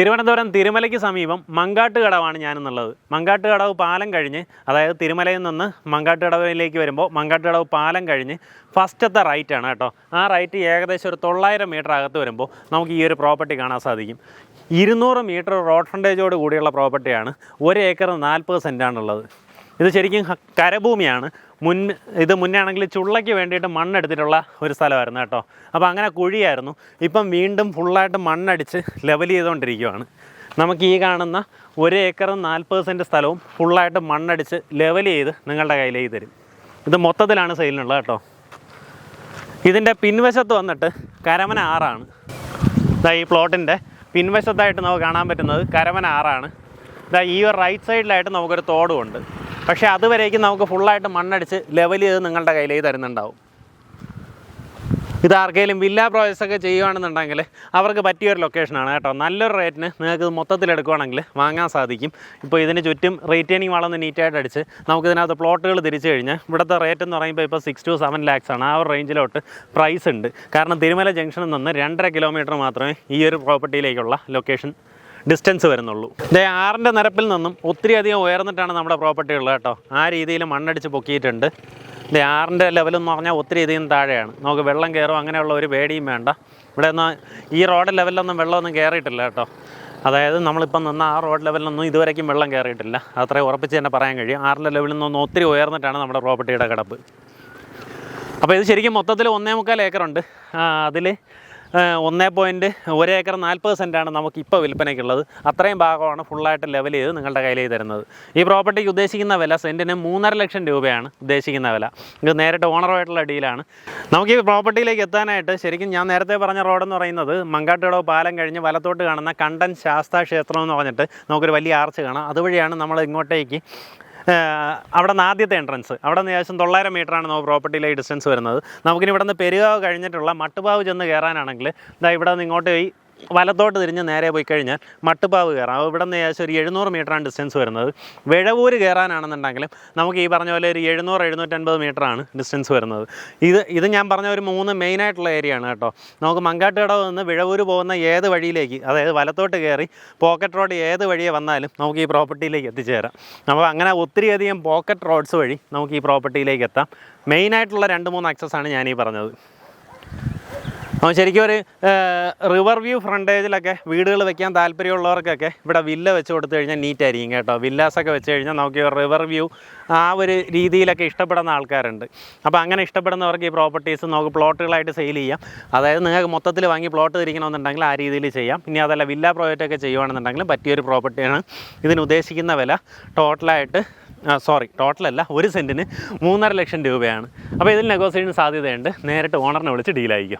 തിരുവനന്തപുരം തിരുമലയ്ക്ക് സമീപം മങ്കാട്ടുകടവാണ് ഞാനെന്നുള്ളത്. മങ്കാട്ടുകടവ് പാലം കഴിഞ്ഞ് അതായത് തിരുമലയിൽ നിന്ന് മങ്കാട്ടുകടവിലേക്ക് വരുമ്പോൾ മങ്കാട്ടുകടവ് പാലം കഴിഞ്ഞ് ഫസ്റ്റത്തെ റൈറ്റ് ആണ് കേട്ടോ. ആ റൈറ്റ് ഏകദേശം ഒരു തൊള്ളായിരം മീറ്റർ അകത്ത് വരുമ്പോൾ നമുക്ക് ഈ ഒരു പ്രോപ്പർട്ടി കാണാൻ സാധിക്കും. ഇരുന്നൂറ് മീറ്റർ റോഡ് ഫ്രണ്ടേജോട് കൂടിയുള്ള പ്രോപ്പർട്ടിയാണ് ഒരു ഏക്കർ നാൽപ്പത് സെന്റാണുള്ളത് ഇത് ശരിക്കും കരഭൂമിയാണ്. മുൻ ഇത് മുന്നേ ആണെങ്കിൽ ചുള്ളയ്ക്ക് വേണ്ടിയിട്ട് മണ്ണെടുത്തിട്ടുള്ള ഒരു സ്ഥലമായിരുന്നു കേട്ടോ. അപ്പോൾ അങ്ങനെ കുഴിയായിരുന്നു. ഇപ്പം വീണ്ടും ഫുള്ളായിട്ട് മണ്ണടിച്ച് ലെവൽ ചെയ്തുകൊണ്ടിരിക്കുകയാണ് നമുക്ക് ഈ കാണുന്ന ഒരു ഏക്കറും നാൽപ്പത് സെന്റ് സ്ഥലവും ഫുള്ളായിട്ട് മണ്ണടിച്ച് ലെവൽ ചെയ്ത് നിങ്ങളുടെ കയ്യിലേക്ക് തരും. ഇത് മൊത്തത്തിലാണ് സെയിലിനുള്ളത് കേട്ടോ. ഇതിന്റെ പിൻവശത്ത് വന്നിട്ട് കരമന ആറാണ്. ഇതാ ഈ പ്ലോട്ടിന്റെ പിൻവശത്തായിട്ട് നമുക്ക് കാണാൻ പറ്റുന്നത് കരമന ആറാണ്. ഇതാ ഈ ഒരു റൈറ്റ് സൈഡിലായിട്ട് നമുക്കൊരു തോടുമുണ്ട് പക്ഷേ അതുവരേക്കും നമുക്ക് ഫുള്ളായിട്ട് മണ്ണടിച്ച് ലെവൽ ചെയ്ത് നിങ്ങളുടെ കയ്യിലേക്ക് തരുന്നുണ്ടാവും. ഇത് ആർക്കെങ്കിലും വില്ല പ്രോജക്ട്സൊക്കെ ചെയ്യുകയാണെന്നുണ്ടെങ്കിൽ അവർക്ക് പറ്റിയൊരു ലൊക്കേഷനാണ് കേട്ടോ. നല്ലൊരു റേറ്റിന് നിങ്ങൾക്ക് ഇത് മൊത്തത്തിൽ എടുക്കുകയാണെങ്കിൽ വാങ്ങാൻ സാധിക്കും. ഇപ്പോൾ ഇതിന് ചുറ്റും റീറ്റെയിനിങ് വളർന്ന് നീറ്റായിട്ട് അടിച്ച് നമുക്കിതിനകത്ത് പ്ലോട്ടുകൾ തിരിച്ചു കഴിഞ്ഞാൽ ഇവിടുത്തെ റേറ്റ് എന്ന് പറയുമ്പോൾ ഇപ്പോൾ സിക്സ് ടു സെവൻ ലാക്സ് ആണ്. ആ ഒരു റേഞ്ചിലോട്ട് പ്രൈസ് ഉണ്ട്. കാരണം തിരുമല ജംഗ്ഷനിൽ നിന്ന് രണ്ടര കിലോമീറ്റർ മാത്രമേ ഈ ഒരു പ്രോപ്പർട്ടിയിലേക്കുള്ള ലൊക്കേഷൻ ഡിസ്റ്റൻസ് വരുന്നുള്ളൂ. ഇതേ ആറിന്റെ നിരപ്പിൽ നിന്നും ഒത്തിരി അധികം ഉയർന്നിട്ടാണ് നമ്മുടെ പ്രോപ്പർട്ടി ഉള്ളത് കേട്ടോ. ആ രീതിയിൽ മണ്ണടിച്ച് പൊക്കിയിട്ടുണ്ട്. ഇതേ ആറിന്റെ ലെവലെന്ന് പറഞ്ഞാൽ ഒത്തിരി അധികം താഴെയാണ്. നമുക്ക് വെള്ളം കയറും അങ്ങനെയുള്ള ഒരു പേടിയും വേണ്ട. ഇവിടെ ഒന്നും ഈ റോഡ് ലെവലിലൊന്നും വെള്ളമൊന്നും കയറിയിട്ടില്ല കേട്ടോ. അതായത് നമ്മളിപ്പം നിന്ന ആ റോഡ് ലെവലിലൊന്നും ഇതുവരേക്കും വെള്ളം കയറിയിട്ടില്ല അത്രയും ഉറപ്പിച്ച് തന്നെ പറയാൻ കഴിയും. ആറിന്റെ ലെവലിൽ നിന്നൊന്നും ഒത്തിരി ഉയർന്നിട്ടാണ് നമ്മുടെ പ്രോപ്പർട്ടിയുടെ കിടപ്പ്. അപ്പോൾ ഇത് ശരിക്കും മൊത്തത്തിൽ ഒന്നേ മുക്കാൽ ഏക്കറുണ്ട് അതിൽ ഒന്നേ പോയിന്റ് ഒരു ഏക്കർ നാൽപ്പത് സെന്റാണ് നമുക്ക് ഇപ്പോൾ വിൽപ്പനയ്ക്കുള്ളത്. അത്രയും ഭാഗമാണ് ഫുള്ളായിട്ട് ലെവൽ ചെയ്ത് നിങ്ങളുടെ കയ്യിലേക്ക് തരുന്നത്. ഈ പ്രോപ്പർട്ടിക്ക് ഉദ്ദേശിക്കുന്ന വില സെന്റിന് മൂന്നര ലക്ഷം രൂപയാണ് ഉദ്ദേശിക്കുന്ന വില. ഇത് നേരിട്ട് ഓണറുമായിട്ടുള്ള ഡീലാണ് നമുക്ക് ഈ പ്രോപ്പർട്ടിയിലേക്ക് എത്താനായിട്ട് ശരിക്കും ഞാൻ നേരത്തെ പറഞ്ഞ റോഡെന്ന് പറയുന്നത് മങ്കാട്ടുകടവ് പാലം കഴിഞ്ഞ് വലത്തോട്ട് കാണുന്ന കണ്ടൻ ശാസ്താ ക്ഷേത്രം എന്ന് പറഞ്ഞിട്ട് നമുക്കൊരു വലിയ ആർച്ച് കാണാം. അതുവഴിയാണ് നമ്മൾ ഇങ്ങോട്ടേക്ക് അവിടെ നിന്ന് ആദ്യത്തെ എൻട്രൻസ് അവിടെ നിന്ന് ഏകദേശം തൊള്ളായിരം ആണ് നമുക്ക് പ്രോപ്പർട്ടിയിലെ ഡിസ്റ്റൻസ് വരുന്നത്. നമുക്കിനി ഇവിടെ നിന്ന് പെരുകാവ് കഴിഞ്ഞിട്ടുള്ള മട്ടുപാവ് ചെന്ന് കയറാനാണെങ്കിൽ ഇതാ ഇവിടെ നിന്ന് ഇങ്ങോട്ട് പോയി വലത്തോട്ട് തിരിഞ്ഞ് നേരെ പോയി കഴിഞ്ഞാൽ മട്ടുപ്പാവ് കയറാം. ഇവിടെ നിന്ന് ഏകദേശം ഒരു എഴുന്നൂറ് മീറ്ററാണ് ഡിസ്റ്റൻസ് വരുന്നത്. വിഴവൂര് കയറാനാണെന്നുണ്ടെങ്കിലും നമുക്ക് ഈ പറഞ്ഞ പോലെ ഒരു എഴുന്നൂറ് എഴുന്നൂറ്റൻപത് മീറ്ററാണ് ഡിസ്റ്റൻസ് വരുന്നത്. ഇത് ഇത് ഞാൻ പറഞ്ഞ ഒരു മൂന്ന് മെയിനായിട്ടുള്ള ഏരിയ ആണ് കേട്ടോ. നമുക്ക് മങ്കാട്ടുകടവ് നിന്ന് വിഴവൂര് പോകുന്ന ഏത് വഴിയിലേക്ക് അതായത് വലത്തോട്ട് കയറി പോക്കറ്റ് റോഡ് ഏത് വഴിയെ വന്നാലും നമുക്ക് ഈ പ്രോപ്പർട്ടിയിലേക്ക് എത്തിച്ചേരാം. അപ്പോൾ അങ്ങനെ ഒത്തിരിയധികം പോക്കറ്റ് റോഡ്സ് വഴി നമുക്ക് ഈ പ്രോപ്പർട്ടിയിലേക്ക് എത്താം. മെയിനായിട്ടുള്ള രണ്ട് മൂന്ന് ആക്സസ് ആണ് ഞാൻ ഈ പറഞ്ഞത്. അപ്പോൾ ശരിക്കും ഒരു റിവർ വ്യൂ ഫ്രണ്ടേജിലൊക്കെ വീടുകൾ വെക്കാൻ താല്പര്യമുള്ളവർക്കൊക്കെ ഇവിടെ വില്ല വെച്ച് കൊടുത്തു കഴിഞ്ഞാൽ നീറ്റ് ആയിരിക്കും കേട്ടോ. വില്ലാസൊക്കെ വെച്ച് കഴിഞ്ഞാൽ നമുക്ക് റിവർ വ്യൂ ആ ഒരു രീതിയിലൊക്കെ ഇഷ്ടപ്പെടുന്ന ആൾക്കാരുണ്ട്. അപ്പോൾ അങ്ങനെ ഇഷ്ടപ്പെടുന്നവർക്ക് ഈ പ്രോപ്പർട്ടീസ് നമുക്ക് പ്ലോട്ടുകളായിട്ട് സെയിൽ ചെയ്യാം. അതായത് നിങ്ങൾക്ക് മൊത്തത്തിൽ വാങ്ങി പ്ലോട്ട് തിരിക്കണമെന്നുണ്ടെങ്കിൽ ആ രീതിയിൽ ചെയ്യാം. ഇനി അതല്ല വില്ല പ്രോജക്റ്റൊക്കെ ചെയ്യുകയാണെന്നുണ്ടെങ്കിലും പറ്റിയൊരു പ്രോപ്പർട്ടിയാണ് ഇതിന് ഉദ്ദേശിക്കുന്ന വില ടോട്ടലായിട്ട് സോറി ടോട്ടലല്ല ഒരു സെന്റിന് മൂന്നര ലക്ഷം രൂപയാണ്. അപ്പോൾ ഇതിൽ നെഗോസിയേഷൻ സാധ്യതയുണ്ട്. നേരിട്ട് ഓണറിനെ വിളിച്ച് ഡീലായിരിക്കും